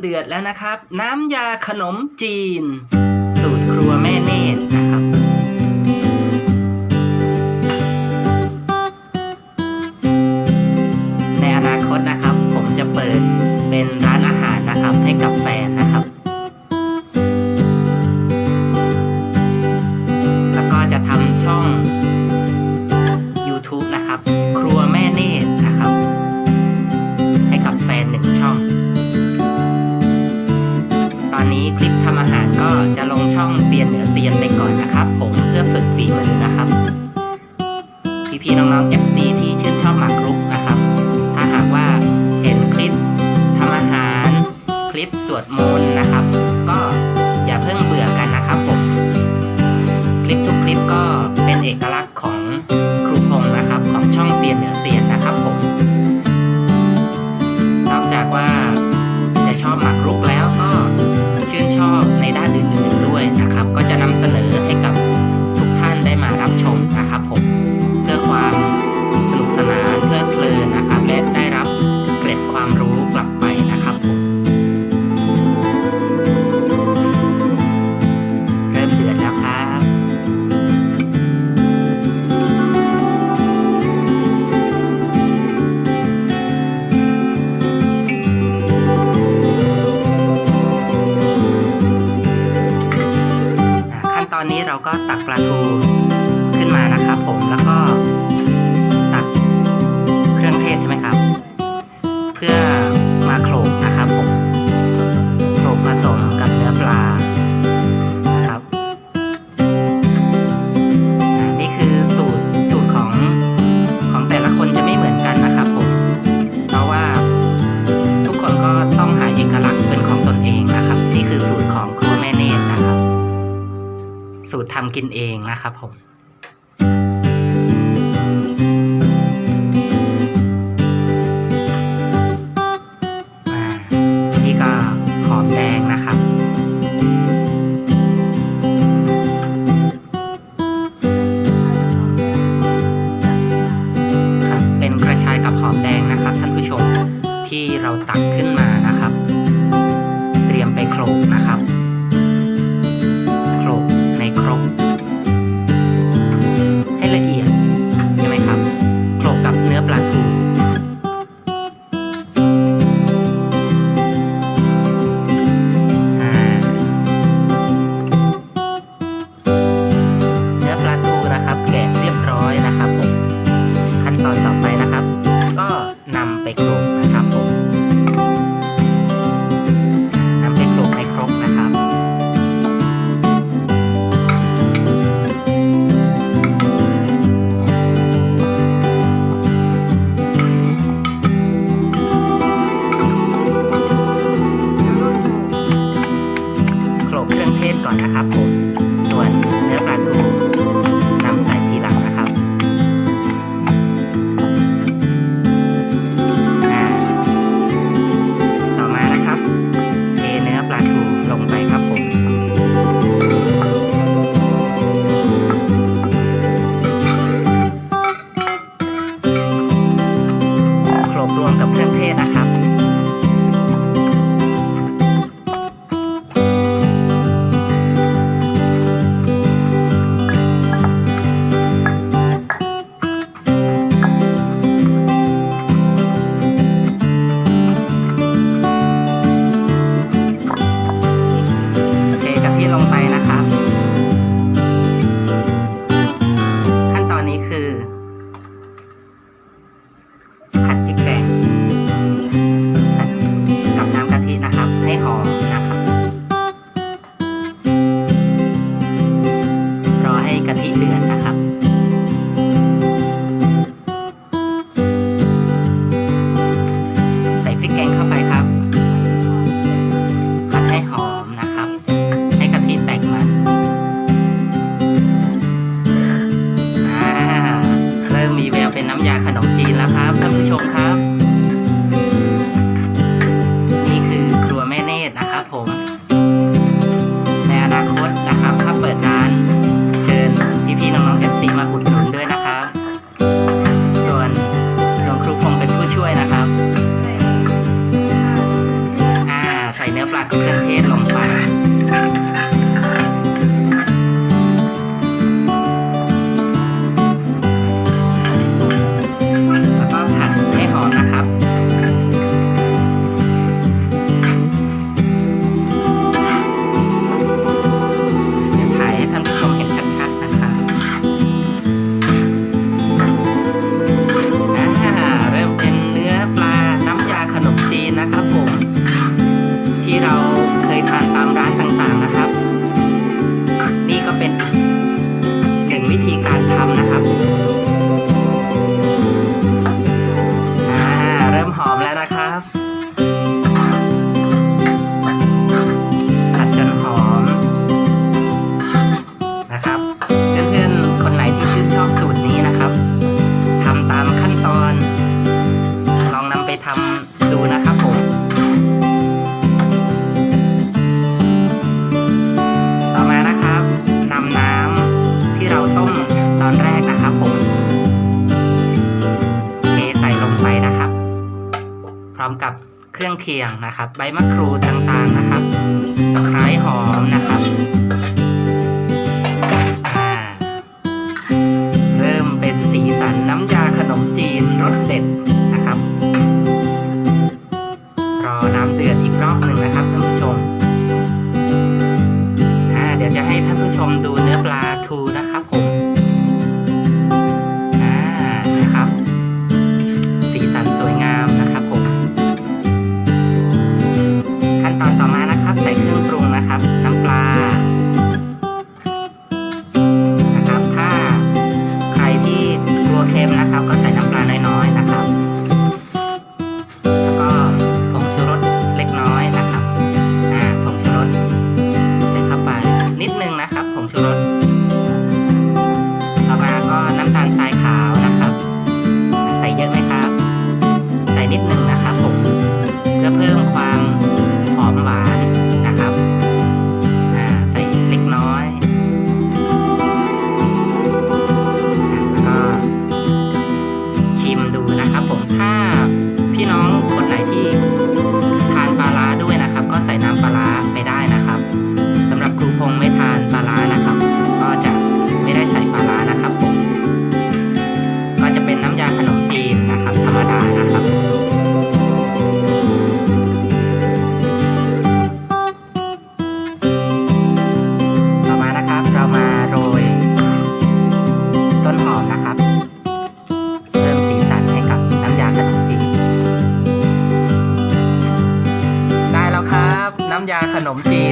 เดือดแล้วนะครับ น้ำยาขนมจีน สูตรครัวแม่เนตรนะครับ ก็เป็นเอกลักษณ์ของครูพงนะครับ ของช่องเสียนเหนือเสียนนะครับผม สูตรทำกินเองนะครับผมนี่ก็หอมแดงนะครับ เป็นกระชายกับหอมแดงนะครับท่านผู้ชมที่เราตักขึ้นมานะครับ เตรียมไปโขลกนะครับ นก่อนนะครับผม ส่วนเนื้อปลาทูนำใส่ทีหลังนะครับต่อมานะครับเทเนื้อปลาทูลงไปครับผมครบรวมกับเครื่องเทศนะครับ เครื่องเคียงนะครับ ใบมะกรูดต่างๆนะครับตะไคร้หอมนะครับเริ่มเป็นสีสันน้ำยาขนมจีนรสเด็ด Dee.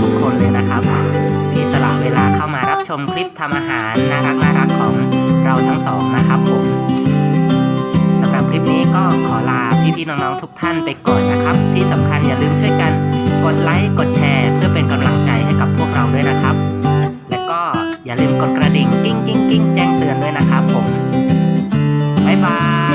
ทุกคนเลยนะครับ ที่สละเวลาเข้ามารับชมคลิปทำอาหารน่ารักน่ารักของเราทั้งสองนะครับผมสำหรับคลิปนี้ก็ขอลาพี่พี่น้องๆทุกท่านไปก่อนนะครับ ที่สำคัญอย่าลืมช่วยกันกดไลค์กดแชร์ เพื่อเป็นกำลังใจให้กับพวกเราด้วยนะครับ และก็อย่าลืมกดกระดิ่งกิ้งกิ้งกิ้งแจ้งเตือนด้วยนะครับผมบ๊ายบาย